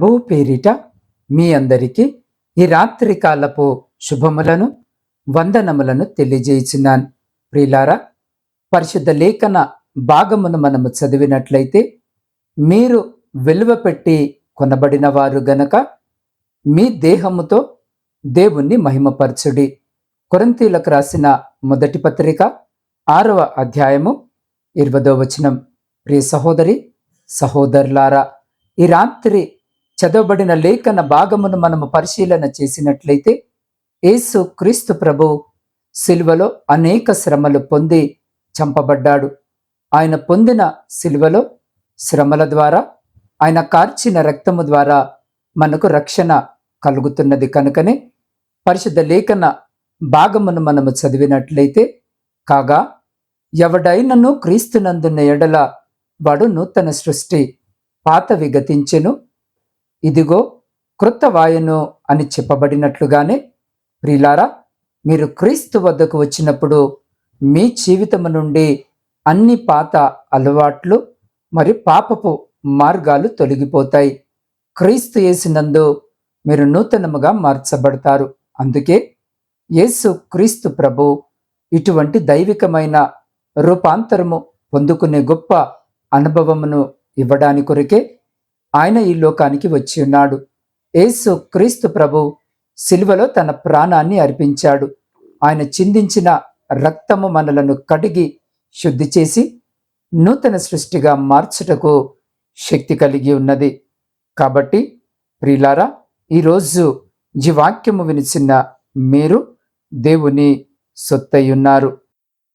ప్రభువు పేరిట మీ అందరికీ ఈ రాత్రి కాలపు శుభములను వందనములను తెలియజేయుచున్నాను. ప్రిలారా పరిశుద్ధ లేఖన భాగమును మనము చదివినట్లయితే మీరు విలువ పెట్టి కొనబడిన వారు గనక మీ దేహముతో దేవుణ్ణి మహిమపరచుడి. కొరంతీలకు రాసిన మొదటి పత్రిక ఆరవ అధ్యాయము ఇరవదో వచనం. ప్రియ సహోదరి సహోదరులారా ఈ రాత్రి చదవబడిన లేఖన భాగమును మనము పరిశీలన చేసినట్లయితే యేసు క్రీస్తు ప్రభు సిలువలో అనేక శ్రమలు పొంది చంపబడ్డాడు. ఆయన పొందిన సిలువలో శ్రమల ద్వారా ఆయన కార్చిన రక్తము ద్వారా మనకు రక్షణ కలుగుతున్నది. కనుకనే పరిశుద్ధ లేఖన భాగమును మనము చదివినట్లయితే కాగా ఎవడైనను క్రీస్తునందున్న ఎడల వాడు నూతన సృష్టి పాతవి గతించెను ఇదిగో క్రొత్త వాయును అని చెప్పబడినట్లుగానే ప్రిలారా మీరు క్రీస్తు వద్దకు వచ్చినప్పుడు మీ జీవితము నుండి అన్ని పాత అలవాట్లు మరి పాపపు మార్గాలు తొలగిపోతాయి. క్రీస్తు యేసునందు మీరు నూతనముగా మార్చబడతారు. అందుకే యేసు క్రీస్తు ప్రభు ఇటువంటి దైవికమైన రూపాంతరము పొందుకునే గొప్ప అనుభవమును ఇవ్వడాని కొరకే ఆయన ఈ లోకానికి వచ్చి ఉన్నాడు. యేసు క్రీస్తు ప్రభు సిలువలో తన ప్రాణాన్ని అర్పించాడు. ఆయన చిందించిన రక్తము మనలను కడిగి శుద్ధి చేసి నూతన సృష్టిగా మార్చుటకు శక్తి కలిగి ఉన్నది. కాబట్టి ప్రియులారా ఈరోజు జీవాక్యము వినిచిన మీరు దేవుని సొత్తయ్యున్నారు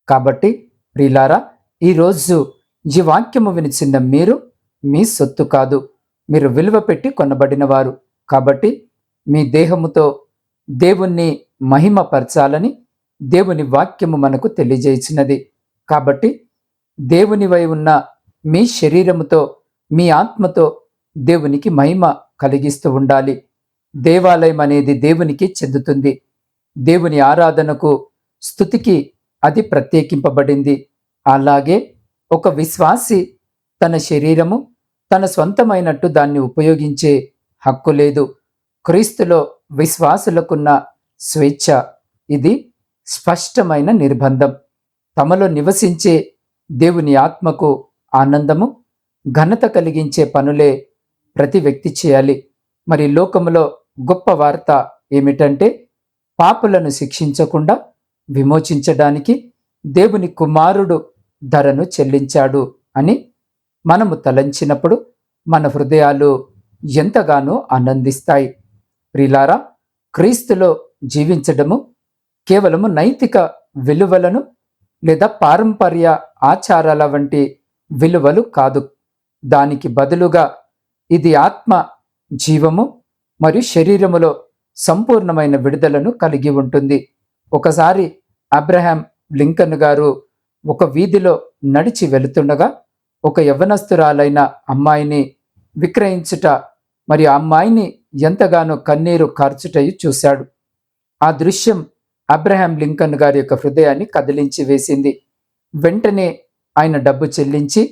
కాబట్టి ప్రియులారా ఈరోజు జీవాక్యము వినిచిన మీరు మీ సొత్తు కాదు. మీరు విలువ పెట్టి కొనబడినవారు. కాబట్టి మీ దేహముతో దేవుణ్ణి మహిమపరచాలని దేవుని వాక్యము మనకు తెలియజేసినది. కాబట్టి దేవునివై ఉన్న మీ శరీరముతో మీ ఆత్మతో దేవునికి మహిమ కలిగిస్తూ ఉండాలి. దేవాలయం అనేది దేవునికి చెందుతుంది. దేవుని ఆరాధనకు స్థుతికి అది ప్రత్యేకింపబడింది. అలాగే ఒక విశ్వాసి తన శరీరము తన సొంతమైనట్టు దాన్ని ఉపయోగించే హక్కు లేదు. క్రీస్తులో విశ్వాసులకున్న స్వేచ్ఛ ఇది స్పష్టమైన నిర్బంధం. తమలో నివసించే దేవుని ఆత్మకు ఆనందము ఘనత కలిగించే పనులే ప్రతి వ్యక్తి చేయాలి. మరి లోకములో గొప్ప వార్త ఏమిటంటే పాపులను శిక్షించకుండా విమోచించడానికి దేవుని కుమారుడు ధరను చెల్లించాడు అని మనము తలంచినప్పుడు మన హృదయాలు ఎంతగానో ఆనందిస్తాయి. ప్రిలారా క్రీస్తులో జీవించడము కేవలము నైతిక విలువలను లేదా పారంపర్య ఆచారాల వంటి విలువలు కాదు. దానికి బదులుగా ఇది ఆత్మ జీవము మరియు శరీరములో సంపూర్ణమైన విడుదలను కలిగి ఉంటుంది. ఒకసారి అబ్రహాం లింకన్ గారు ఒక వీధిలో నడిచి వెళుతుండగా ఒక యవ్వనస్తురాలైన అమ్మాయిని విక్రయించుట మరి ఆ అమ్మాయిని ఎంతగానో కన్నీరు కార్చుటయు చూశాడు. ఆ దృశ్యం అబ్రహాం లింకన్ గారి యొక్క హృదయాన్ని కదిలించి వేసింది. వెంటనే ఆయన డబ్బు చెల్లించి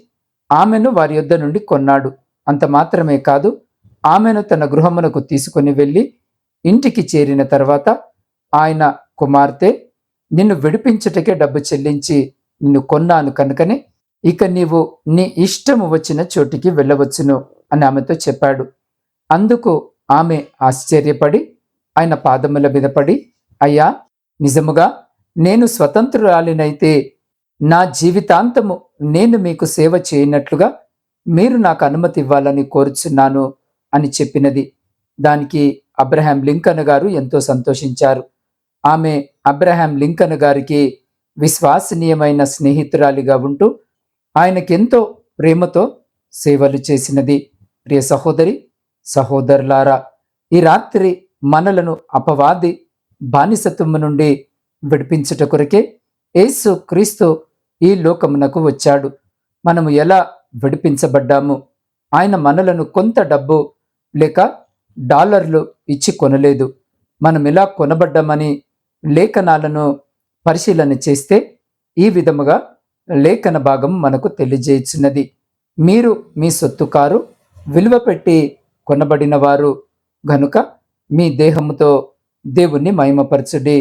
ఆమెను వారి యొద్ద నుండి కొన్నాడు. అంత మాత్రమే కాదు ఆమెను తన గృహమునకు తీసుకుని వెళ్ళి ఇంటికి చేరిన తర్వాత ఆయన కుమార్తె నిన్ను విడిపించుటకే డబ్బు చెల్లించి నిన్ను కొన్నాను కనుకనే ఇక నీవు నీ ఇష్టము వచ్చిన చోటికి వెళ్ళవచ్చును అని ఆమెతో చెప్పాడు. అందుకు ఆమె ఆశ్చర్యపడి ఆయన పాదముల మీద పడి అయ్యా నిజముగా నేను స్వతంత్రురాలినైతే నా జీవితాంతము నేను మీకు సేవ చేయనట్లుగా మీరు నాకు అనుమతి ఇవ్వాలని కోరుచున్నాను అని చెప్పినది. దానికి అబ్రహాం లింకన్ గారు ఎంతో సంతోషించారు. ఆమె అబ్రహాం లింకన్ గారికి విశ్వసనీయమైన స్నేహితురాలిగా ఉంటూ ఆయనకెంతో ప్రేమతో సేవలు చేసినది. ప్రియ సహోదరి సహోదరులారా ఈ రాత్రి మనలను అపవాది బానిసత్వము నుండి విడిపించుట కొరకే యేసు క్రీస్తు ఈ లోకమునకు వచ్చాడు. మనము ఎలా విడిపించబడ్డాము? ఆయన మనలను కొంత డబ్బు లేక డాలర్లు ఇచ్చి కొనలేదు. మనం ఎలా కొనబడ్డామని లేఖనాలను పరిశీలన చేస్తే ఈ విధముగా లేఖన భాగం మనకు తెలియజేయుచున్నది మీరు మీ సొత్తు కారు విలువ పెట్టి కొనబడినవారు గనుక మీ దేహముతో దేవుణ్ణి మహిమపరచుడి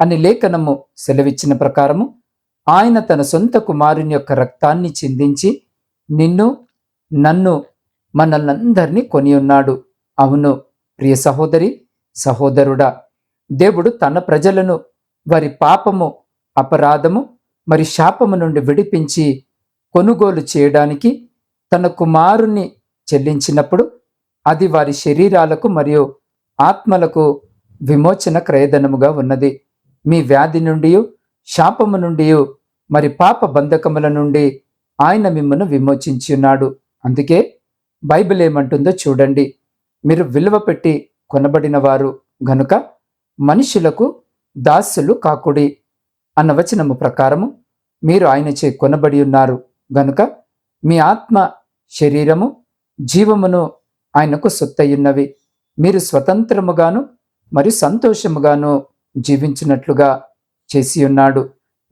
అని లేఖనము సెలవిచ్చిన ప్రకారము ఆయన తన సొంత కుమారుని యొక్క రక్తాన్ని చిందించి నిన్ను నన్ను మనల్నందరినీ కొని ఉన్నాడు అవును ప్రియ సహోదరి సహోదరుడా దేవుడు తన ప్రజలను వారి పాపము అపరాధము మరి శాపము నుండి విడిపించి కొనుగోలు చేయడానికి తన కుమారుని చెల్లించినప్పుడు అది వారి శరీరాలకు మరియు ఆత్మలకు విమోచన క్రయధనముగా ఉన్నది. మీ వ్యాధి నుండి శాపము నుండి మరి పాప బంధకముల నుండి ఆయన మిమ్మను విమోచించి ఉన్నాడు అందుకే బైబిల్ ఏమంటుందో చూడండి. మీరు విలువ పెట్టి కొనబడిన వారు గనుక మనుషులకు దాసులు కాకుడి. అన్న వచనము ప్రకారము మీరు ఆయనచే కొనబడి ఉన్నారు. గనుక మీ ఆత్మ శరీరము జీవమును ఆయనకు సొత్తయ్యున్నవి మీరు స్వతంత్రముగాను మరియు సంతోషముగాను జీవించినట్లుగా చేసి ఉన్నాడు.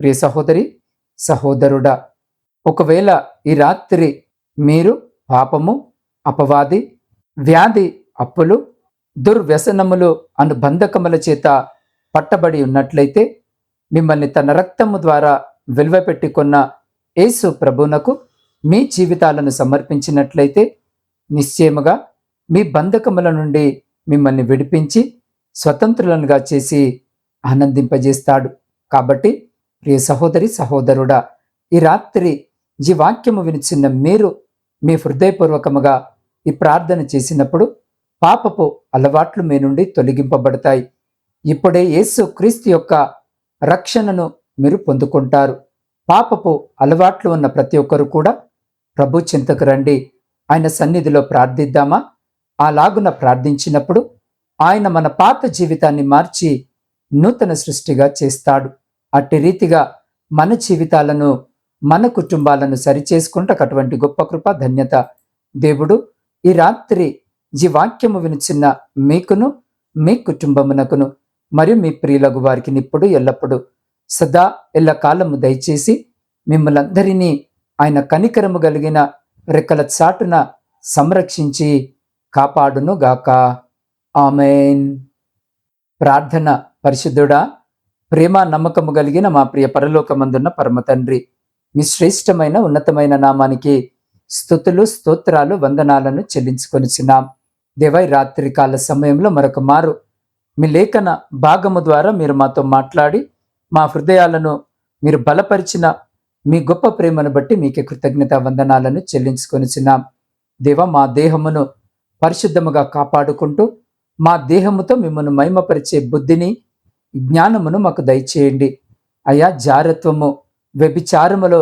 ప్రియ సహోదరి సహోదరుడా ఒకవేళ ఈ రాత్రి మీరు పాపము అపవాది వ్యాధి అప్పులు దుర్వ్యసనములు అను బంధకముల చేత పట్టబడి ఉన్నట్లయితే మిమ్మల్ని తన రక్తము ద్వారా విలువ పెట్టుకున్న యేసు ప్రభునకు మీ జీవితాలను సమర్పించినట్లయితే నిశ్చయముగా మీ బంధకముల నుండి మిమ్మల్ని విడిపించి స్వతంత్రులనుగా చేసి ఆనందింపజేస్తాడు. కాబట్టి ప్రియ సహోదరి సహోదరుడా ఈ రాత్రి ఈ వాక్యము వినిచిన్న మీరు మీ హృదయపూర్వకముగా ఈ ప్రార్థన చేసినప్పుడు పాపపు అలవాట్లు మీ నుండి తొలగింపబడతాయి. ఇప్పుడే యేసు క్రీస్తు యొక్క రక్షణను మీరు పొందుకుంటారు. పాపపు అలవాట్లు ఉన్న ప్రతి ఒక్కరు కూడా ప్రభు చింతకు రండి. ఆయన సన్నిధిలో ప్రార్థిద్దామా? అలాగున ప్రార్థించినప్పుడు ఆయన మన పాత జీవితాన్ని మార్చి నూతన సృష్టిగా చేస్తాడు. అట్టి రీతిగా మన జీవితాలను మన కుటుంబాలను సరిచేసుకుంటూ అటువంటి గొప్ప కృప ధన్యత దేవుడు ఈ రాత్రి ఈ వాక్యము వినిచిన్న మీకును మీ కుటుంబమునకును మరియు మీ ప్రియులకు వారికి ఇప్పుడు ఎల్లప్పుడూ. సదా ఎల్లకాలము దయచేసి మిమ్మలందరినీ ఆయన కనికరము కలిగిన రెక్కల చాటున సంరక్షించి కాపాడును గాక ఆమెన్. ప్రార్థన పరిశుద్ధుడా ప్రేమ నమ్మకము కలిగిన మా ప్రియ పరలోకమందున్న పరమ తండ్రి మీ శ్రేష్టమైన ఉన్నతమైన నామానికి స్థుతులు స్తోత్రాలు వందనాలను చెల్లించుకొనిచున్నాం. దేవై రాత్రి కాల సమయంలో మరొక మారు మీ లేఖన భాగము ద్వారా మీరు మాతో మాట్లాడి మా హృదయాలను మీరు బలపరిచిన మీ గొప్ప ప్రేమను బట్టి మీకే కృతజ్ఞత వందనాలను చెల్లించుకొనిచున్నాం. దేవ మా దేహమును పరిశుద్ధముగా కాపాడుకుంటూ మా దేహముతో మిమ్మల్ని మహిమపరిచే బుద్ధిని జ్ఞానమును మాకు దయచేయండి. అయా జారత్వము వ్యభిచారములో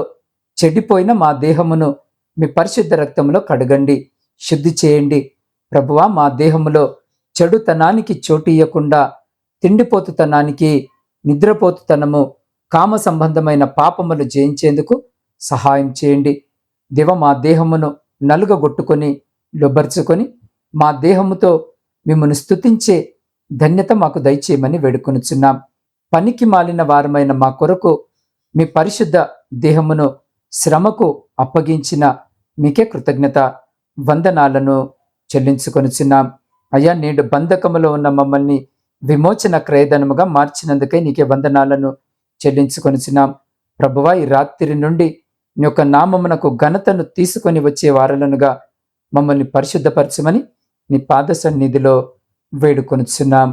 చెడిపోయిన మా దేహమును మీ పరిశుద్ధ రక్తములో కడగండి శుద్ధి చేయండి. ప్రభువా మా దేహములో చెడుతనానికి చోటు ఇవ్వకుండా తిండిపోతుతనానికి నిద్రపోతుతనము కామ సంబంధమైన పాపములు జయించేందుకు సహాయం చేయండి. దివ మా దేహమును నలుగగొట్టుకొని లొబ్బర్చుకొని మా దేహముతో మిమ్మల్ని స్థుతించే ధన్యత మాకు దయచేయమని వేడుకొనుచున్నాం. పనికి మాలిన వారమైన మా కొరకు మీ పరిశుద్ధ దేహమును శ్రమకు అప్పగించిన మీకే కృతజ్ఞత వందనాలను చెల్లించుకొనుచున్నాం. అయ్యా నేడు బంధకములో ఉన్న మమ్మల్ని విమోచన క్రయధనముగా మార్చినందుకై నీకే వందనాలను చెల్లించుకొనిచున్నాం. ప్రభువా ఈ రాత్రి నుండి నీ యొక్క నామమునకు ఘనతను తీసుకొని వచ్చే వారలనుగా మమ్మల్ని పరిశుద్ధపరచమని నీ పాద సన్నిధిలో వేడుకొనుచున్నాం.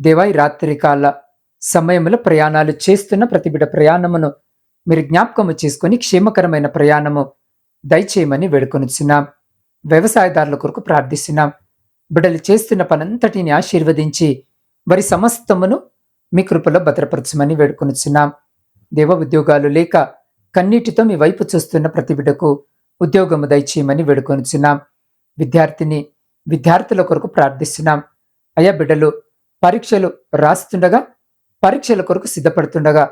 దేవాయి రాత్రి కాల సమయంలో ప్రయాణాలు చేస్తున్న ప్రతిబిడ ప్రయాణమును మీరు జ్ఞాపకము చేసుకొని క్షేమకరమైన ప్రయాణము దయచేయమని వేడుకొనిచున్నాం. వ్యవసాయదారుల కొరకు ప్రార్థిస్తున్నాం. బిడ్డలు చేస్తున్న పనంతటిని ఆశీర్వదించి వారి సమస్తమును మీ కృపలో భద్రపరచమని వేడుకొనుచున్నాం. దేవ ఉద్యోగాలు లేక కన్నీటితో మీ వైపు చూస్తున్న ప్రతి బిడ్డకు ఉద్యోగము దయచేయమని వేడుకొనుచున్నాం. విద్యార్థిని విద్యార్థుల కొరకు ప్రార్థిస్తున్నాం. అయ్యా బిడ్డలు పరీక్షలు రాస్తుండగా పరీక్షల కొరకు సిద్ధపడుతుండగా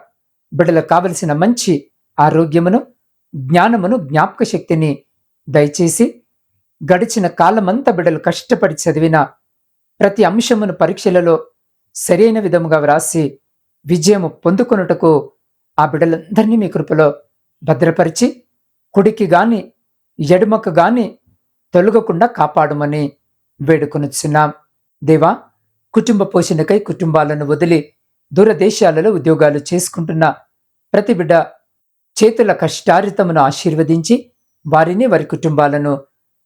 బిడ్డలకు కావలసిన మంచి ఆరోగ్యమును జ్ఞానమును జ్ఞాపక శక్తిని దయచేసి గడిచిన కాలమంతా బిడ్డలు కష్టపడి చదివిన ప్రతి అంశమును పరీక్షలలో సరైన విధముగా వ్రాసి విజయము పొందుకొనుటకు ఆ బిడ్డలందరినీ మీ కృపలో భద్రపరిచి కుడికి గాని ఎడుమకు గాని తొలగకుండా కాపాడమని వేడుకొనుచున్నాం. దేవా కుటుంబ పోషణకై కుటుంబాలను వదిలి దూరదేశాలలో ఉద్యోగాలు చేసుకుంటున్న ప్రతి బిడ్డ చేతుల కష్టారితమును ఆశీర్వదించి వారిని వారి కుటుంబాలను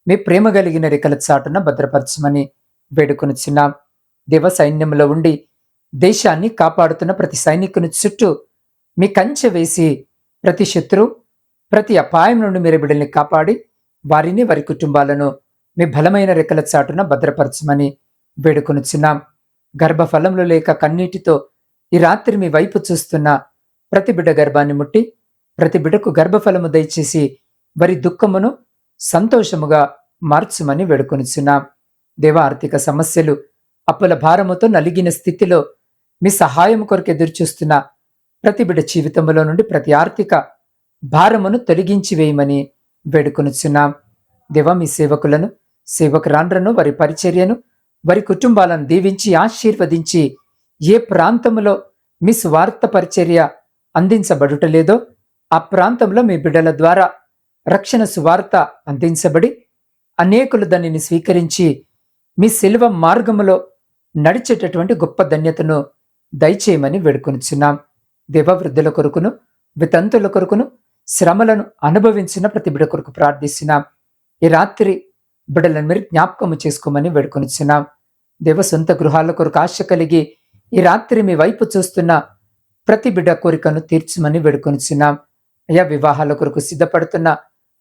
మీ ప్రేమ కలిగిన రెక్కల చాటున భద్రపరచమని వేడుకొనుచున్నాం దేవ సైన్యంలో ఉండి దేశాన్ని కాపాడుతున్న ప్రతి సైనికుని చుట్టూ మీ కంచె వేసి ప్రతి శత్రు ప్రతి అపాయం నుండి మీరు బిడ్డల్ని కాపాడి వారిని వారి కుటుంబాలను మీ బలమైన రెక్కల చాటున భద్రపరచమని వేడుకొనుచున్నాం గర్భఫలంలో లేక కన్నీటితో ఈ రాత్రి మీ వైపు చూస్తున్న ప్రతి బిడ్డ గర్భాన్ని ముట్టి ప్రతి బిడ్డకు గర్భఫలము దయచేసి వారి దుఃఖమును సంతోషముగా మార్చుమని వేడుకొనిచున్నాం. దేవ ఆర్థిక సమస్యలు అప్పుల భారముతో నలిగిన స్థితిలో మీ సహాయం కొరకు ఎదురుచూస్తున్న ప్రతి బిడ్డ జీవితంలో నుండి ప్రతి ఆర్థిక భారమును తొలగించి వేయమని వేడుకొనుచున్నాం. దేవ మీ సేవకులను సేవకురాండ్రను వారి పరిచర్యను వారి కుటుంబాలను దీవించి ఆశీర్వదించి ఏ ప్రాంతంలో మీ స్వార్థ పరిచర్య అందించబడుటలేదో ఆ ప్రాంతంలో మీ బిడ్డల ద్వారా రక్షణ సువార్త అందించబడి అనేకులు దానిని స్వీకరించి మీ శిల్వ మార్గములో నడిచేటటువంటి గొప్ప ధన్యతను దయచేయమని వేడుకొనిచున్నాం. దేవవృద్ధుల కొరకును వితంతుల కొరకును శ్రమలను అనుభవించిన ప్రతి బిడ కొరకు ప్రార్థిస్తున్నాం. ఈ రాత్రి బిడలను మీరు జ్ఞాపకము చేసుకోమని వేడుకొనిచున్నాం. దేవ సొంత గృహాల కొరకు ఆశ కలిగి ఈ రాత్రి మీ వైపు చూస్తున్న ప్రతి బిడ్డ కోరికను తీర్చమని వేడుకొనిచున్నాం. అయా వివాహాల కొరకు సిద్ధపడుతున్న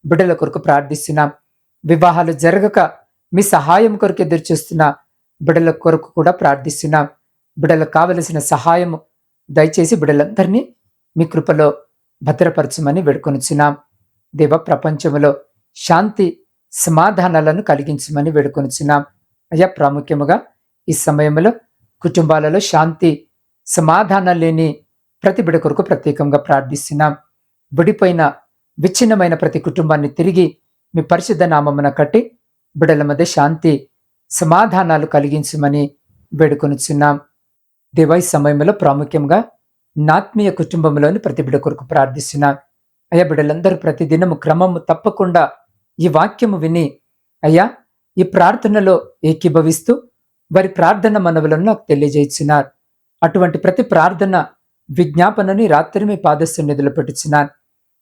బిడ్డల కొరకు ప్రార్థిస్తున్నాం. వివాహాలు జరగక మీ సహాయం కొరకు ఎదురు చూస్తున్న. బిడ్డల కొరకు కూడా ప్రార్థిస్తున్నాం. బిడ్డలకు కావలసిన సహాయము దయచేసి బిడ్డలందరినీ మీ కృపలో భద్రపరచమని వేడుకొనుచున్నాం. దేవ ప్రపంచంలో శాంతి సమాధానాలను కలిగించమని వేడుకొనుచున్నాం. అయ్యా ప్రాముఖ్యముగా ఈ సమయంలో కుటుంబాలలో శాంతి సమాధానం లేని ప్రతి బిడ కొరకు ప్రత్యేకంగా ప్రార్థిస్తున్నాం. విడిపోయిన విచ్ఛిన్నమైన ప్రతి కుటుంబాన్ని తిరిగి మీ పరిశుద్ధ నామమున కట్టి బిడల మధ్య శాంతి సమాధానాలు కలిగించమని వేడుకొనిచున్నాం. దేవాయి సమయంలో ప్రాముఖ్యంగా నాత్మీయ కుటుంబంలోని ప్రతి బిడ కొరకు ప్రార్థిస్తున్నాం. అయ్యా బిడ్డలందరూ ప్రతిదినము క్రమము తప్పకుండా ఈ వాక్యము విని అయ్యా ఈ ప్రార్థనలో ఏకీభవిస్తూ వారి ప్రార్థన మనవులను నాకు తెలియజేస్తున్నారు అటువంటి ప్రతి ప్రార్థన విజ్ఞాపనని రాత్రి మీ పాదస్సు నిధులు పెట్టుచున్నాను.